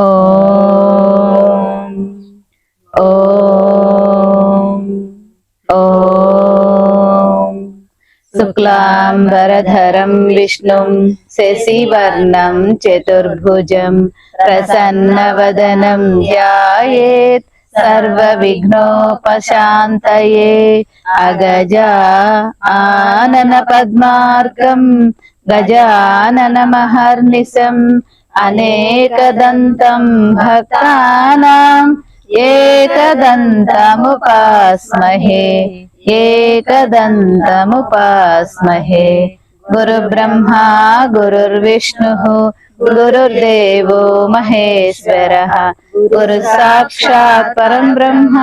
ॐ ॐ ॐ शुक्लाम्बरधरं विष्णुं शशिवर्णं चतुर्भुजं प्रसन्नवदनं ध्यायेत् सर्वविघ्नोपशान्तये अगजा आननपद्मार्कं गजाननमहर्निशम् అనేకదంతం భక్తానాం ఏకదంతముపాస్మహే ఏకదంతముపాస్మహే గురుబ్రహ్మా గురుర్విష్ణుః गुरुर्देव महेश्वर। गुरु साक्षा परम ब्रह्म।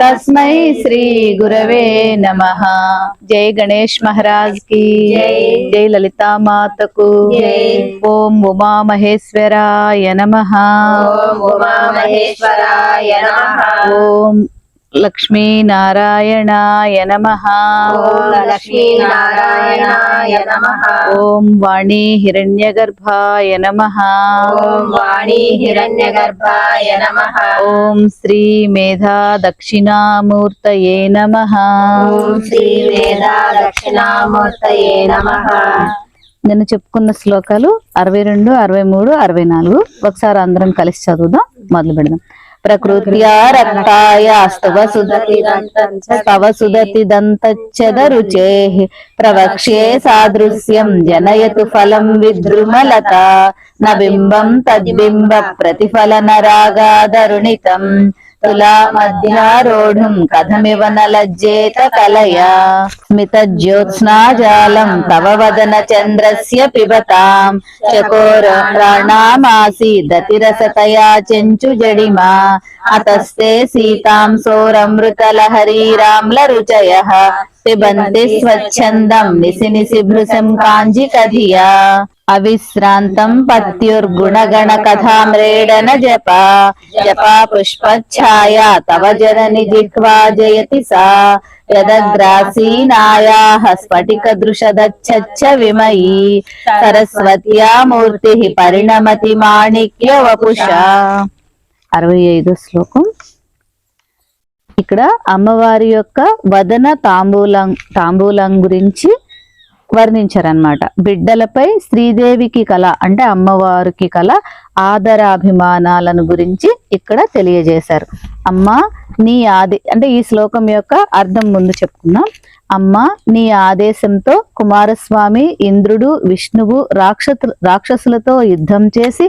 तस्म श्री गुरव नम। जय गणेश महाराज की। जय ललिता मात को। ओम उमा महेश्वराय नम। ओम उमा महेश्वराय नम। ओम నారాయణాయ నమః లక్ష్మీనారాయణాయ నమః ఓం వాణి హిరణ్యగర్భాయ నమః వాణి హిరణ్యగర్భాయ నమః ఓం శ్రీ మేధా దక్షిణామూర్తయే నమః శ్రీ వేదా దక్షిణామూర్తయే నమః నిన్న చెప్పుకున్న శ్లోకాలు అరవై రెండు అరవై మూడు అరవై నాలుగు. ఒకసారి అందరం కలిసి చదువుదాం మొదలు పెడదాం. ప్రకృత్యా రక్తాయ స్తవ సుదతి స్తవ ప్రవక్ష్యే సాదృశ్యం జనయతు ఫలం విద్రుమలత. న బింబం తద్బింబ ప్రతిఫలన రాగాదరుణితం తులా మధ్యారోఢుం కథమివ నలజ్జేత కలయా స్మిత జ్యోత్స్నాజాలం తవ వదన చంద్రస్య పిబతాం చకోర ప్రాణామాసి దతిరసతయా బంతి స్వచ్ఛందం నిసి భృశం కాంజి కధియా. అవిశ్రాంతం పత్యుర్గుణగణ కథామ్రేడన జప. జపా పుష్పఛాయ తవ జనని జిహ్వా జయతి సా. యదగ్రాసీనాయాః స్ఫటిక దృశదచ్చ విమయీ. సరస్వత్యా మూర్తి పరిణమతి మాణిక్య వపుష అరవై ఐదో శ్లోకం. ఇక్కడ అమ్మవారి యొక్క వదన తాంబూలం తాంబూలం గురించి వర్ణించారనమాట బిడ్డలపై శ్రీదేవికి కళ అంటే అమ్మవారికి కళ ఆదరాభిమానాలను గురించి ఇక్కడ తెలియజేశారు. అమ్మ నీ ఆది అంటే ఈ శ్లోకం యొక్క అర్థం ముందు చెప్పుకున్నాం అమ్మ నీ ఆదేశంతో కుమారస్వామి ఇంద్రుడు విష్ణువు రాక్ష రాక్షసులతో యుద్ధం చేసి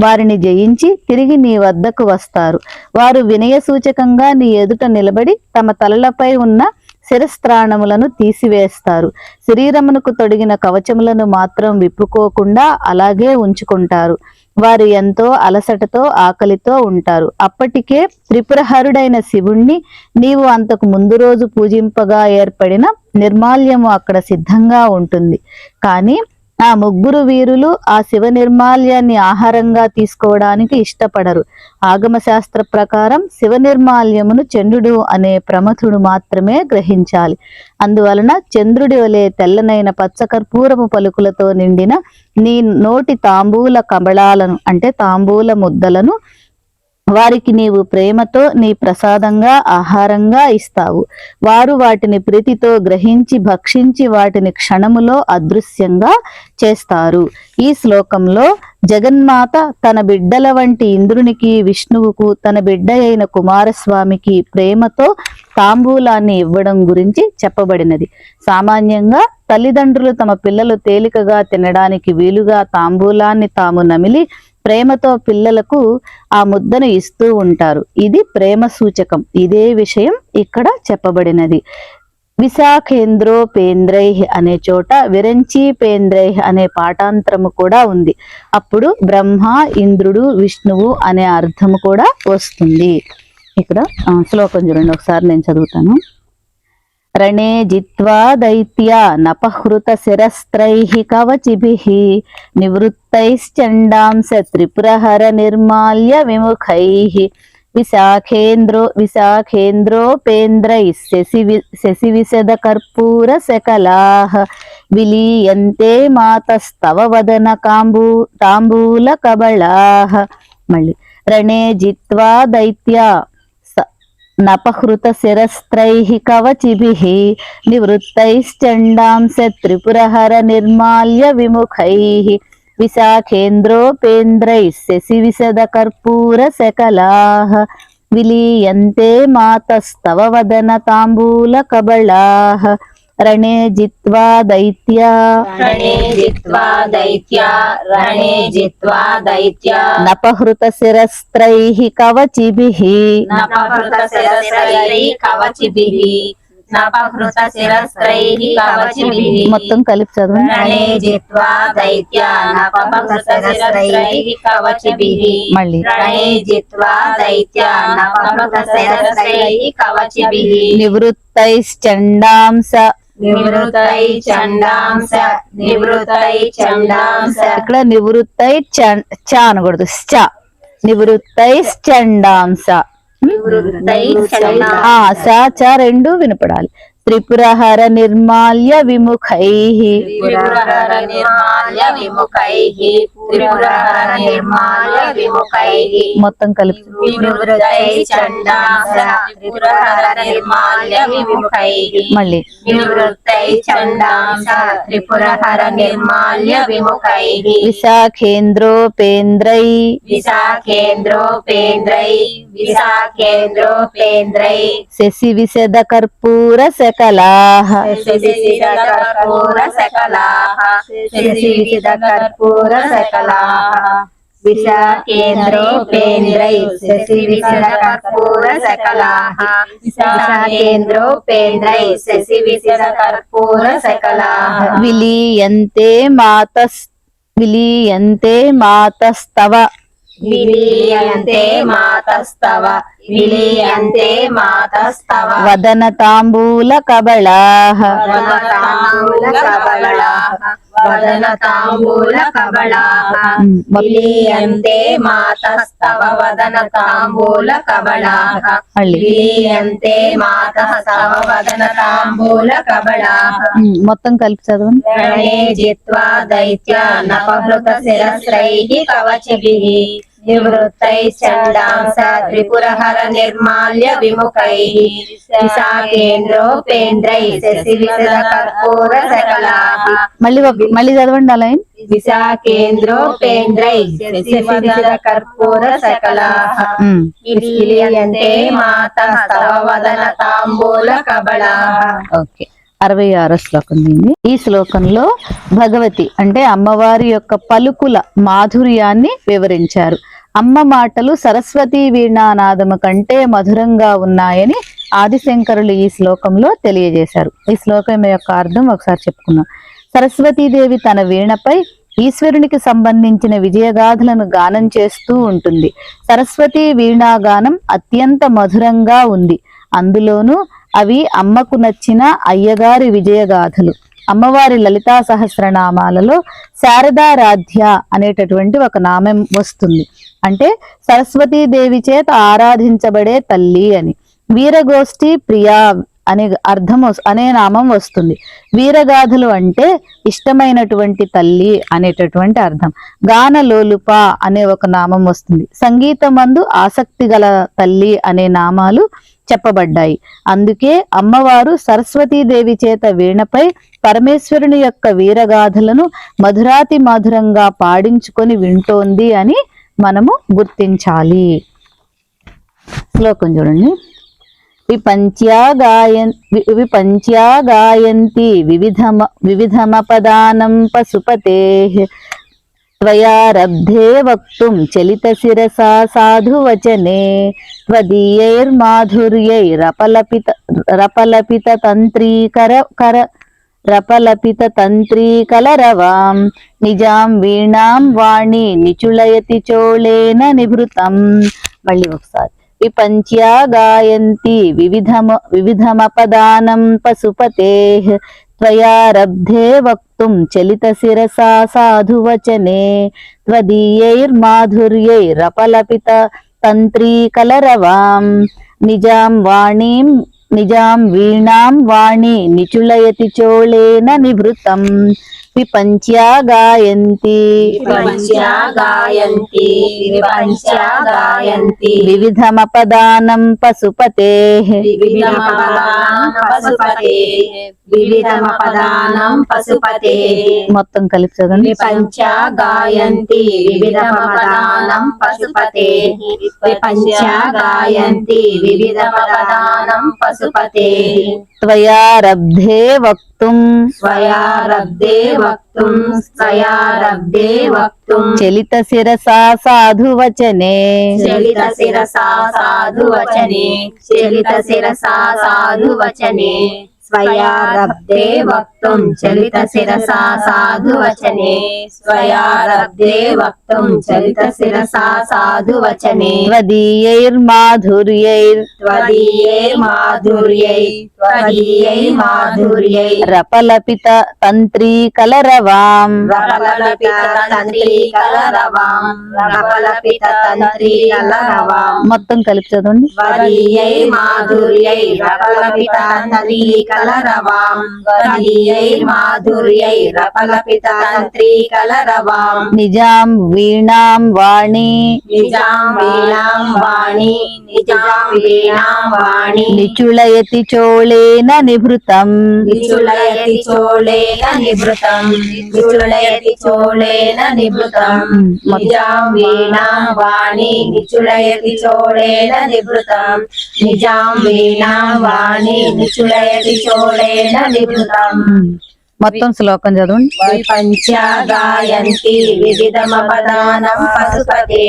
వారిని జయించి తిరిగి నీ వద్దకు వస్తారు. వారు వినయ సూచకంగా నీ ఎదుట నిలబడి తమ తలలపై ఉన్న శిరస్త్రాణములను తీసివేస్తారు. శరీరమునకు తొడిగిన కవచములను మాత్రం విప్పుకోకుండా అలాగే ఉంచుకుంటారు. వారు ఎంతో అలసటతో ఆకలితో ఉంటారు. అప్పటికే త్రిపురహరుడైన శివుణ్ణి నీవు అంతకు ముందు రోజు పూజింపగా ఏర్పడిన నిర్మాల్యము అక్కడ సిద్ధంగా ఉంటుంది. కానీ ఆ ముగ్గురు వీరులు ఆ శివ నిర్మాల్యాన్ని ఆహారంగా తీసుకోవడానికి ఇష్టపడరు. ఆగమ శాస్త్ర ప్రకారం శివ నిర్మాల్యమును చంద్రుడు అనే ప్రమథుడు మాత్రమే గ్రహించాలి. అందువలన చంద్రుడి వలె తెల్లనైన పచ్చకర్పూరపు పలుకులతో నిండిన నీ నోటి తాంబూల కబళాలను అంటే తాంబూల ముద్దలను వారికి నీవు ప్రేమతో నీ ప్రసాదంగా ఆహారంగా ఇస్తావు. వారు వాటిని ప్రీతితో గ్రహించి భక్షించి వాటిని క్షణములో అదృశ్యంగా చేస్తారు. ఈ శ్లోకంలో జగన్మాత తన బిడ్డల వంటి ఇంద్రునికి విష్ణువుకు తన బిడ్డ అయిన కుమారస్వామికి ప్రేమతో తాంబూలాన్ని ఇవ్వడం గురించి చెప్పబడినది. సామాన్యంగా తల్లిదండ్రులు తమ పిల్లలు తేలికగా తినడానికి వీలుగా తాంబూలాన్ని తాము నమిలి ప్రేమతో పిల్లలకు ఆ ముద్దను ఇస్తూ ఉంటారు. ఇది ప్రేమ సూచకం. ఇదే విషయం ఇక్కడ చెప్పబడినది. విశాఖేంద్రో పేంద్రై అనే చోట విరంచి పేంద్రై అనే పాఠాంతరము కూడా ఉంది. అప్పుడు బ్రహ్మ ఇంద్రుడు విష్ణువు అనే అర్థము కూడా వస్తుంది. ఇక్కడ శ్లోకం చూడండి. ఒకసారి నేను చదువుతాను. రణే జిత్వా దైత్యా నపహృత శిరస్త్రైః కవచిభిః నివృత్తైశ్చండాంస త్రిపురహర నిర్మాల్య విముఖైః విశాఖేంద్రో విశాఖేంద్రోపేంద్రైः శశి వి- శశి విశద కర్పూర శకలాః విలీయంతే మాతస్తవ వదన కాంబూ తాంబూల కబళాః మళ్ళీ రణే జిత్వా దైత్యా నపహృత శిరస్త్రై కవచిభి నివృత్తైశ్చండాంశ త్రిపురహర నిర్మాల్య విముఖై విశాఖేంద్రోపేంద్రై శశి విశద కర్పూర శకలాः విలీయంతే మాతస్తవ వదన తాంబూల కబళాः రణే జిత్వా దైత్యా రణే జిత్వా దైత్యా రణే జిత్వా దైత్యా నపహృత శిరస్త్రైః కవచిభిः నపహృత శిరస్త్రైః కవచిభిః నపహృత శిరస్త్రైః కవచిభిః మొత్తం కలిపి చదవండి మళ్ళీ. నివృత్తైశ్చండాంస నివృత్తై చండాంస నివృత్తై చండాంస ఇక్కడ నివృత్తై చ- అనకూడదు. చ నివృత్తై చండాంస ఆ స. చ రెండు వినపడాలి. త్రిపురహర నిర్మాల్య విముఖై. మొత్తం కలిపి. మళ్ళీ. విశాఖేంద్రోపేంద్రై. విశాఖేంద్రోపేంద్రై. విశాఖేంద్రోపేంద్రై. శశి విశద కర్పూర శకలాః కర్పూర సకలాః శశివిశిద కర్పూర సకలాః విశాఖేంద్రోపేంద్రై శశివిశిద కర్పూర సకలాః విశాఖేంద్రోపేంద్రై శశివిశిద కర్పూర సకలాః విలీయంతే మాతస్ విలీయంతే మాతస్తవ. విలీయంతే మాతస్తవ. విలీయంతే మాతస్తవ. వదన తాంబూల కబళాః. వదనతాంబూల కబళాః. వదనతాంబూల కబళాః ఉమ్, మొత్తం విలీయంతే మాతస్తవ వదనతాంబూల కబళాః మళ్ళీ విలీయంతే మాతస్తవ వదనతాంబూల కబళాః ఉమ్, మొత్తం కలిపి చదవండి. జిత్వా దైత్య నపహృత శిరస్రైః కవచిభిః। నివృత్తై చండాంస త్రిపురహర నిర్మాల్య విముఖైః విశాఖేంద్రోపేంద్రై శశి విశద కర్పూర సకలాః మళ్ళీ ఒక- మళ్ళీ చదవండి అలా విశాఖేంద్రోపేంద్రై శశి విశద కర్పూర సకలాః ఉమ్, విలీయంతే మాత స్తవ వదన తాంబూల కబళాః ఓకే. అరవై ఆరో శ్లోకం దీన్ని. ఈ శ్లోకంలో భగవతి అంటే అమ్మవారి యొక్క పలుకుల మాధుర్యాన్ని వివరించారు. అమ్మ మాటలు సరస్వతీ వీణానాదము కంటే మధురంగా ఉన్నాయని ఆదిశంకరులు ఈ శ్లోకంలో తెలియజేశారు. ఈ శ్లోకం యొక్క అర్థం ఒకసారి చెప్పుకున్నాం సరస్వతీదేవి తన వీణపై ఈశ్వరునికి సంబంధించిన విజయగాథలను గానం చేస్తూ ఉంటుంది. సరస్వతీ వీణాగానం అత్యంత మధురంగా ఉంది. అందులోనూ అవి అమ్మకు నచ్చిన అయ్యగారి విజయగాథలు. అమ్మవారి లలితా సహస్రనామాలలో శారదారాధ్య అనేటటువంటి ఒక నామం వస్తుంది. అంటే సరస్వతీదేవి చేత ఆరాధించబడే తల్లి అని. వీరగోష్ఠి ప్రియా అనే అర్థం అనే నామం వస్తుంది. వీరగాథలు అంటే ఇష్టమైనటువంటి తల్లి అనేటటువంటి అర్థం. గానలోలుప అనే ఒక నామం వస్తుంది. సంగీతమందు ఆసక్తి గల తల్లి అనే నామాలు చెప్పబడ్డాయి. అందుకే అమ్మవారు సరస్వతీదేవి చేత వీణపై పరమేశ్వరుని యొక్క వీరగాథలను మధురాతి మధురంగా పాడించుకొని వింటోంది అని మనము గుర్తించాలి. శ్లోకం చూడండి. విపంచ్యా గాయన్ వివిధమ విపంచ్యా గాయంతి వివిధమ పదానం పశుపతే త్వయారబ్ధే వక్తుం చలిత శిరసా సాధువచనే త్వదీయైర్మాధుర్యైరపలపిత రపలపిత తంత్రీకర కర రపలపిత తంత్రీకలరవాం నిజాం వీణాం వాణి నిచుళయతి చోళేన నిభృతం మళ్ళీ ఒకసారి విపంచ్యా గాయంతి వివిధమ వివిధమపదానం పశుపతే త్వయారబ్ధే వక్తుం చలిత శిరసా సాధువచనే. త్వదీయైర్మాధుర్యైరపలపిత తంత్రీకలరవాం నిజాం వాణీం నిజాం విపంచ్యా గాయంతి గాయంతి విపంచ్యా గాయంతి వివిధమపదానం పశుపతే వివిధమపదానం పశుపతే వివిధమపదానం పశుపతే మొత్తం కలిపి చదవండి. విపంచా గాయంతి వివిధమపదానం పశుపతే విపంచా గాయంతి వివిధమపదానం పశుపతే। త్వయారబ్ధే వక్తుం। వక్తుం చలిత శిరసా సాధువచనే చలిత శిరసా సాధు వచనే. చలిత శిరసా సాధు వచనే. స్వయారబ్ధే వక్తుం శిరసా సాధు వచనే. స్వయారబ్ధే వక్తుం చలిత శిరసా సాధు వచనే. త్వదీయైర్మాధుర్యైర్ త్వదీయే మాధుర్యై త్వదీయై మాధుర్యై. రపలపిత తంత్రీ కలరవాం. రపలపిత తంత్రీ కలరవాం. రపలపిత తంత్రీ కలరవాం. మొత్తం కలిపి చదవండి. మాధుర్యై రపలపిత తంత్రీ కలరవాం కలరవాం నిజాం వీణాం వాణి నిజాం వీణాం వాణి నిజాం వీణాం వాణి నిచుళయతి చోళేన నిభృతం నిచులయతి చోళేన నిభృతం నిచులయతి చోళేన నిభృతం నిజాం వీణాం వాణి నిచులయతి చోళేన నిభృతం నిజాం వీణాం వాణి నిచులయతి నిభృతం మొత్తం శ్లోకం చదవండి. విపంచా గాయంతి వివిధమపదానం పశుపతే.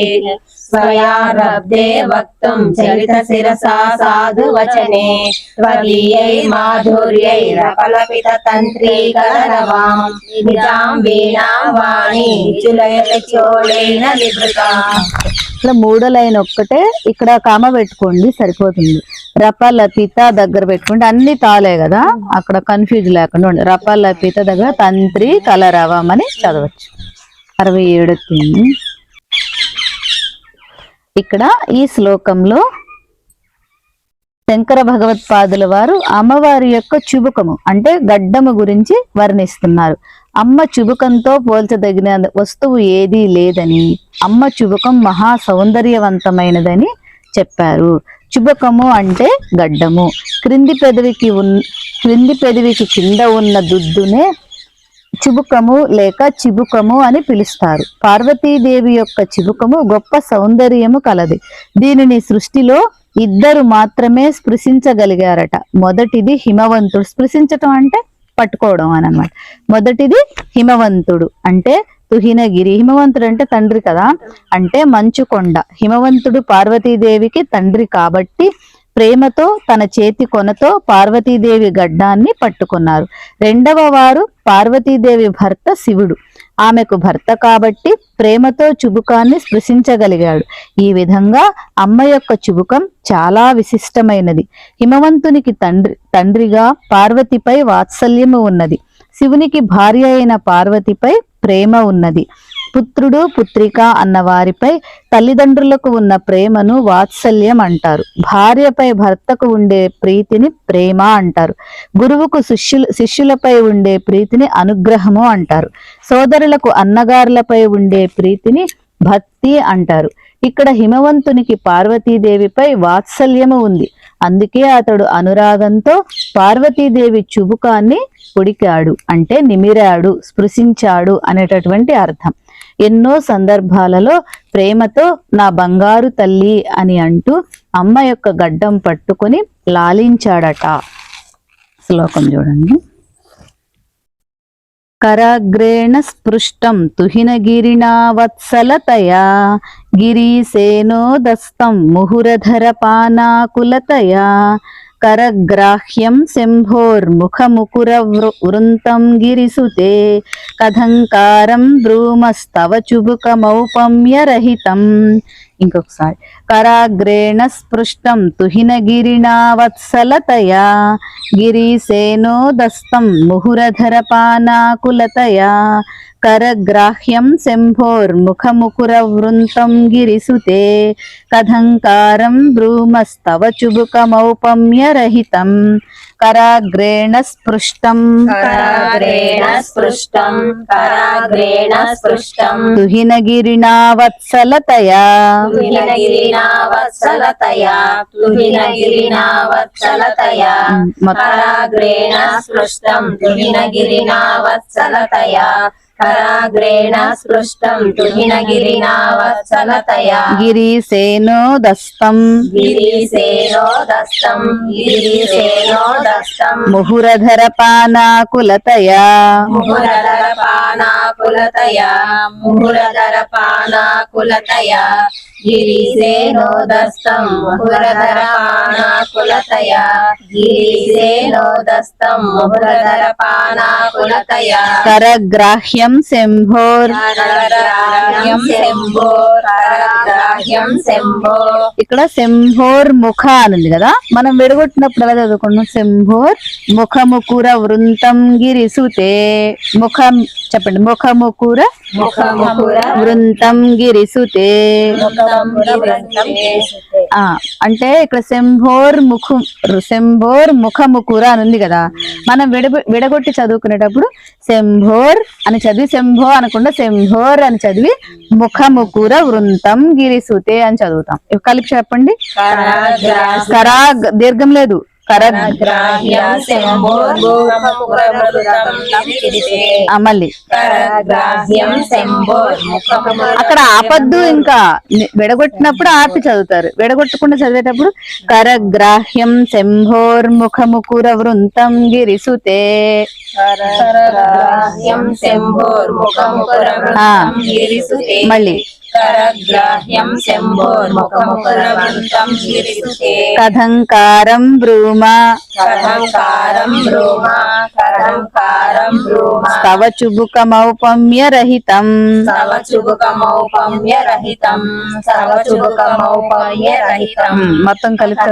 స్వయారబ్ధే వక్తుం చలిత శిరసా సాధు వచనే. త్వదీయై మాధుర్యై రపలపిత తంత్రీ కలరవాం నిజాం వీణాం చోళేన నిభృతా ఇట్లా మూడో లైన్ ఒక్కటే ఇక్కడ కామ పెట్టుకోండి సరిపోతుంది. రపలపిత దగ్గర పెట్టుకుంటే అన్ని తాలే కదా అక్కడ కన్ఫ్యూజ్ లేకుండా ఉండి. రపలపిత దగ్గర తంత్రి కలరవం అని చదవచ్చు. అరవై ఏడు ఇక్కడ ఈ శ్లోకంలో శంకర భగవత్పాదుల వారు అమ్మవారి యొక్క చుబుకము అంటే గడ్డము గురించి వర్ణిస్తున్నారు. అమ్మ చుబుకంతో పోల్చదగిన వస్తువు ఏదీ లేదని అమ్మ చుబుకం మహా సౌందర్యవంతమైనదని చెప్పారు. చుబకము అంటే గడ్డము. క్రింది పెదవికి ఉన్ క్రింది పెదవికి కింద ఉన్న దుద్దునే చిబుకము లేక చిబుకము అని పిలుస్తారు. పార్వతీదేవి యొక్క చిబుకము గొప్ప సౌందర్యము కలది. దీనిని సృష్టిలో ఇద్దరు మాత్రమే స్పృశించగలిగారట. మొదటిది హిమవంతుడు. స్పృశించటం అంటే పట్టుకోవడం అని అనమాట మొదటిది హిమవంతుడు. అంటే తుహినగిరి. హిమవంతుడు అంటే తండ్రి కదా? అంటే మంచు కొండ హిమవంతుడు పార్వతీదేవికి తండ్రి కాబట్టి ప్రేమతో తన చేతి కొనతో పార్వతీదేవి గడ్డాన్ని పట్టుకున్నారు. రెండవ వారు పార్వతీదేవి భర్త శివుడు. ఆమెకు భర్త కాబట్టి ప్రేమతో చుబుకాన్ని స్పృశించగలిగాడు. ఈ విధంగా అమ్మ యొక్క చుబుకం చాలా విశిష్టమైనది. హిమవంతునికి తండ్రి తండ్రిగా పార్వతిపై వాత్సల్యము ఉన్నది. శివునికి భార్య అయిన పార్వతిపై ప్రేమ ఉన్నది. పుత్రుడు పుత్రిక అన్న వారిపై తల్లిదండ్రులకు ఉన్న ప్రేమను వాత్సల్యం అంటారు. భార్యపై భర్తకు ఉండే ప్రీతిని ప్రేమ అంటారు. గురువుకు శిష్యులు శిష్యులపై ఉండే ప్రీతిని అనుగ్రహము అంటారు. సోదరులకు అన్నగారులపై ఉండే ప్రీతిని భక్తి అంటారు. ఇక్కడ హిమవంతునికి పార్వతీదేవిపై వాత్సల్యము ఉంది. అందుకే అతడు అనురాగంతో పార్వతీదేవి చుబుకాన్ని పొడికాడు అంటే నిమిరాడు స్పృశించాడు అనేటటువంటి అర్థం. ఎన్నో సందర్భాలలో ప్రేమతో నా బంగారు తల్లి అని అంటూ అమ్మ యొక్క గడ్డం పట్టుకొని లాలించాడట. శ్లోకం చూడండి. కరాగ్రేణ స్పృష్టం తుహినగిరిణా వత్సలతయా గిరీశేనోదస్తం ముహురధర పానాకులతయా కరగ్రాహ్యం శంభోర్ముఖముకుర వృంతం గిరిసుతే కథంకారం బ్రూమస్తవ చుబుకమౌపమ్యరహితం. ఇంకొకసారి. కరాగ్రేణ స్పృష్టం తుహినగిరిణా వత్సలతయా గిరీశేనోదస్తం ముహురధర పానాకులతయా करग्राह्यं शम्भोर्मुखमुकुरवृन्तं गिरिसुते कथङ्कारं ब्रूमस्तव चुबुकमौपम्यरहितं कराग्रेण स्पृष्टं कराग्रेण स्पृष्टम् कराग्रेण स्पृष्टम् तुहिनगिरिणा वत्सलतया तुहिनगिरिना वत्सलतया तुहिनगिरिना वत्सलतया मत्- कराग्रेण स्पृष्टम् तुहिनगिरिना वत्सलतया कराग्रेण स्पृष्टम् तुहिनगिरिना वत्सलतया गिरिसेनोदस्तं गिरिसेनोदस्तम् गिरिसेनोदस्तम् मुहुरधरपानाकुलतया मुहुरधरपानाकुलतया मुहुरधरपानाकुलतया గిరిసేనో పానాకులతయ పానాకులతయ కరగ్రాహ్యం శంభోర్. కరగ్రాహ్యం కరగ్రాహ్యం ఇక్కడ శంభోర్ ముఖ అనుంది కదా? మనం విడగొట్టినప్పుడు ఎలా చదువుకున్నాం? శంభోర్ ముఖము కూర వృంతం గిరిసుతే. ముఖం చెప్పండి. ముఖము కూర ముఖము కూర వృంతం గిరిసుతే. అంటే ఇక్కడ శంభోర్ ముఖం శంభోర్ ముఖముకుర అని ఉంది కదా. మనం విడ విడగొట్టి చదువుకునేటప్పుడు శంభోర్ అని చదివి శంభో అనకుండా శంభోర్ అని చదివి ముఖముకుర వృంతం గిరిసుతే అని చదువుతాం. కలిపి చెప్పండి. కరా దీర్ఘం లేదు. ముఖముకుర అక్కడ ఆపద్దు ఇంకా. విడగొట్టినప్పుడు ఆపి చదువుతారు. విడగొట్టకుండా చదివేటప్పుడు కరగ్రాహ్యం శంభోర్ముఖముకుర వృంతం గిరిసుతే. మళ్ళీ. కథంకారం బ్రూమ స్తవ చుబుకమౌపమ్య రహితం సవ చుబుకమౌపమ్య రహితం సవ చుబుకమౌపమ్య రహితం మొత్తం కలిపి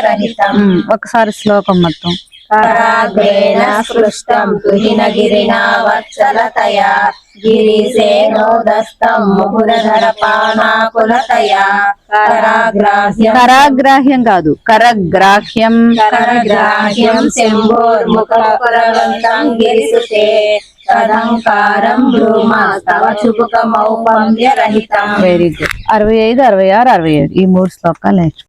రహితం ఒకసారి శ్లోకం మొత్తం. कराग्रेण स्पृष्टम् तुहिनगिरिना वत्सलतया गिरिसेनोदस्तम् मुहुरधरपानाकुलतया कराग्राह्यम् కరాగ్రాహ్యం కాదు కరగ్రాహ్యం करग्राह्यम् शम्भोर्मुखपुरवन्तम् गिरिसुते तदङ्कारम् ब्रूम तव चुबुकमौपम्यरहितम् వెరీ గుడ్ అరవై ఐదు అరవై ఆరు అరవై ఏడు ఈ మూడు శ్లోకాలు నేర్చు